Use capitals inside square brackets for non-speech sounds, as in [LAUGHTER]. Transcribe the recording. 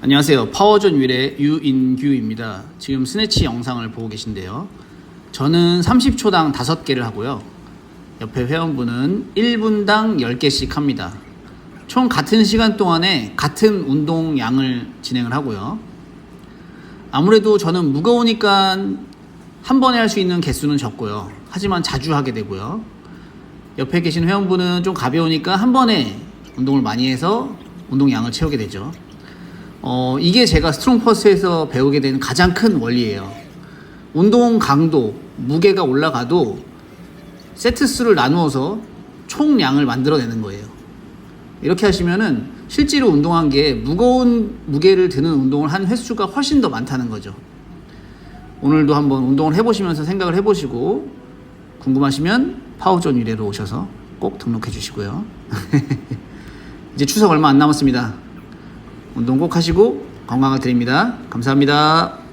안녕하세요. 파워존 유래 유인규입니다. 지금 스네치 영상을 보고 계신데요. 저는 30초당 5개를 하고요. 옆에 회원분은 1분당 10개씩 합니다. 총 같은 시간 동안에 같은 운동량을 진행을 하고요. 아무래도 저는 무거우니까 한 번에 할 수 있는 개수는 적고요. 하지만 자주 하게 되고요. 옆에 계신 회원분은 좀 가벼우니까 한 번에 운동을 많이 해서 운동량을 채우게 되죠. 어, 이게 제가 스트롱퍼스에서 배우게 된 가장 큰 원리예요. 운동 강도, 무게가 올라가도 세트 수를 나누어서 총량을 만들어내는 거예요. 이렇게 하시면은 실제로 운동한 게 무거운 무게를 드는 운동을 한 횟수가 훨씬 더 많다는 거죠. 오늘도 한번 운동을 해보시면서 생각을 해보시고 궁금하시면 파워존 유래로 오셔서 꼭 등록해 주시고요. [LAUGHS] 이제 추석 얼마 안 남았습니다. 운동 꼭 하시고 건강을 드립니다. 감사합니다.